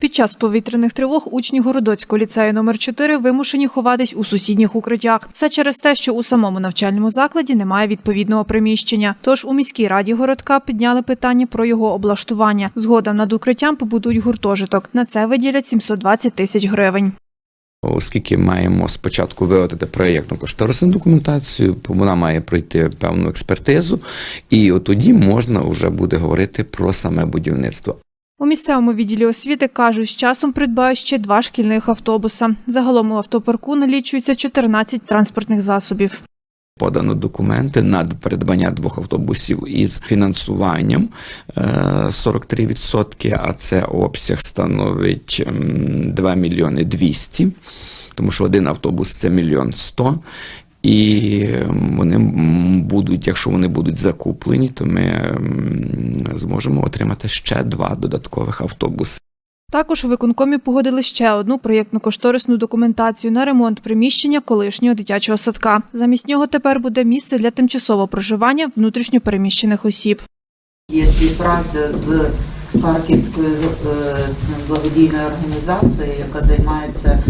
Під час повітряних тривог учні Городоцького ліцею номер 4 вимушені ховатись у сусідніх укриттях. Все через те, що у самому навчальному закладі немає відповідного приміщення. Тож у міській раді городка підняли питання про його облаштування. Згодом над укриттям побудують гуртожиток. На це виділять 720 тисяч гривень. Оскільки маємо спочатку виготовити проєктну кошторисну документацію, вона має пройти певну експертизу, і от тоді можна вже буде говорити про саме будівництво. У місцевому відділі освіти кажуть, з часом придбають ще два шкільних автобуса. Загалом у автопарку налічується 14 транспортних засобів. Подано документи на придбання двох автобусів із фінансуванням е, 43%, а це обсяг становить м, 2 мільйони 200, тому що один автобус це мільйон 100. І вони м, будуть, якщо вони будуть закуплені, то ми зможемо отримати ще два додаткових автобуси. Також у виконкомі погодили ще одну проєктну кошторисну документацію на ремонт приміщення колишнього дитячого садка. Замість нього тепер буде місце для тимчасового проживання внутрішньопереміщених осіб. Є співпраця з Харківською е, благодійною організацією, яка займається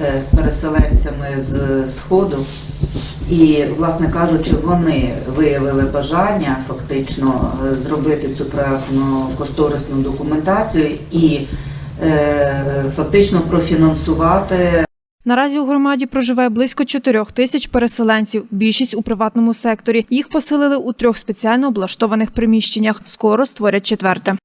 е, переселенцями з Сходу. І, власне кажучи, вони виявили бажання фактично е, зробити цю проектну кошторисну документацію і е, фактично профінансувати Наразі у громаді проживає близько 4 тисяч переселенців. Більшість у приватному секторі. Їх поселили у трьох спеціально облаштованих приміщеннях. Скоро створять четверте.